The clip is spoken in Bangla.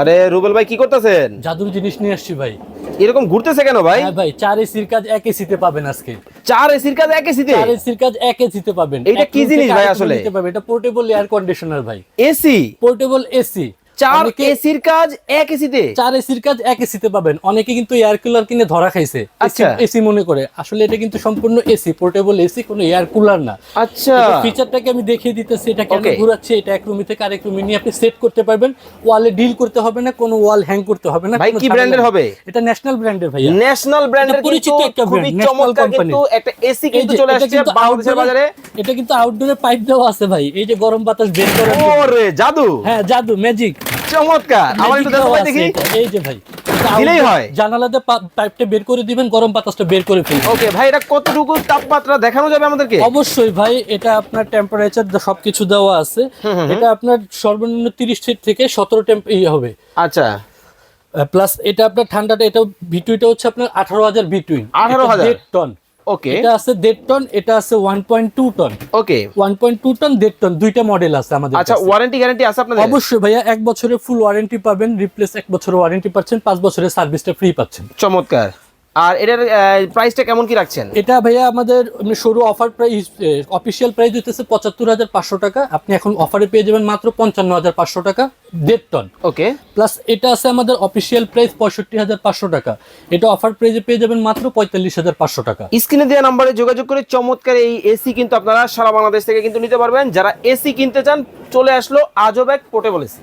আরে রুবেল ভাই কি করতেছেন? জাদুর জিনিস নিয়ে আসছি ভাই। এরকম ঘুরতেছে কেন ভাই? হ্যাঁ ভাই চার এসির কাজ এক এসিতে পাবেন আজকে। চার এসির কাজ এক এসিতে? চার এসির কাজ এক এসিতে পাবেন। এটা কি জিনিস ভাই আসলে? এটা পোর্টেবল এয়ার কন্ডিশনার ভাই। এসি? Portable AC. চার এসির কাজ এক এসিতে? চার এসির কাজ এক এসিতে পাবেন। অনেকে কিন্তু এয়ার কুলার কিনে ধরা খাইছে আচ্ছা। এসি মনে করে। আসলে এটা কিন্তু সম্পূর্ণ এসি পোর্টেবল এসি কোনো এয়ার কুলার না। আচ্ছা। ফিচারটাকে আমি দেখিয়ে দিতেছি এটা কেন ঘুরাচ্ছে এটা এক রুমি থেকে আরেক রুমে নিয়ে আপনি সেট করতে পারবেন। ওয়ালে ডিল করতে হবে না কোনো ওয়াল হ্যাং করতে হবে না ভাই, কি এর হবে? এটা ন্যাশনাল ব্র্যান্ডের ভাইয়া। ন্যাশনাল ব্র্যান্ডের পরিচিত একটা খুবই চমৎকার কিন্তু একটা এসি কিন্তু চলে আসছে কিন্তু বাজারে। এটা কিন্তু আউটডোরে পাইপ দেওয়া আছে ভাই। এই যে গরম বাতাস বের জন্য। ওরে জাদু? হ্যাঁ জাদু ম্যাজিক চমৎকার। আমার একটু দেখো ভাই দেখি। এই যে ভাই দিলেই হয়? জানালাতে পাইপটা বের করে দিবেন গরম বাতাসটা বের করে ফেলবেন। ওকে ভাই এটা কতটুকু তাপমাত্রা দেখানো যাবে আমাদেরকে? অবশ্যই ভাই এটা আপনার টেম্পারেচার সবকিছু দেওয়া আছে। এটা আপনার সর্বনিম্ন তিরিশ থেকে সতেরো টেম্প ইয়ে হবে। আচ্ছা। প্লাস এটা আপনার ঠান্ডাটা এটা বিটুইটা হচ্ছে আপনার আঠারো হাজার বিটুইন 18,000 দেড় টন ওকে এটা আছে দেড় টন এটা আছে one point two ton okay one point two ton দেড় টন দুইটা মডেল আছে আমাদের আচ্ছা ওয়ারেন্টি গ্যারান্টি আছে আপনাদের? অবশ্যই ভাইয়া এক বছরের ফুল ওয়ারেন্টি পাবেন রিপ্লেস এক বছরের ওয়ারেন্টি পাচ্ছেন পাঁচ বছরের সার্ভিসটা ফ্রি পাচ্ছেন। চমৎকার। আর এটার প্রাইসটা কেমন কি রাখছেন? এটা ভাইয়া আমাদের সরু অফার প্রাইস অফিসিয়াল প্রাইস হইতেছে পঁচাত্তর হাজার পাঁচশো টাকা। আপনি এখন অফারে পেয়ে যাবেন মাত্র পঞ্চান্ন হাজার পাঁচশো টাকা দেড় টন ওকে প্লাস এটা আছে আমাদের অফিসিয়াল প্রাইস পঁয়ষট্টি হাজার পাঁচশো টাকা। এটা অফার প্রাইসে পেয়ে যাবেন মাত্র পঁয়তাল্লিশ হাজার পাঁচশো টাকা। স্ক্রিনে দেওয়া নাম্বারে যোগাযোগ করে চমৎকার এই এসি কিন্তু আপনারা সারা বাংলাদেশ থেকে কিন্তু নিতে পারবেন। যারা এসি কিনতে চান চলে আসলো আজব এক পোর্টেবল এসি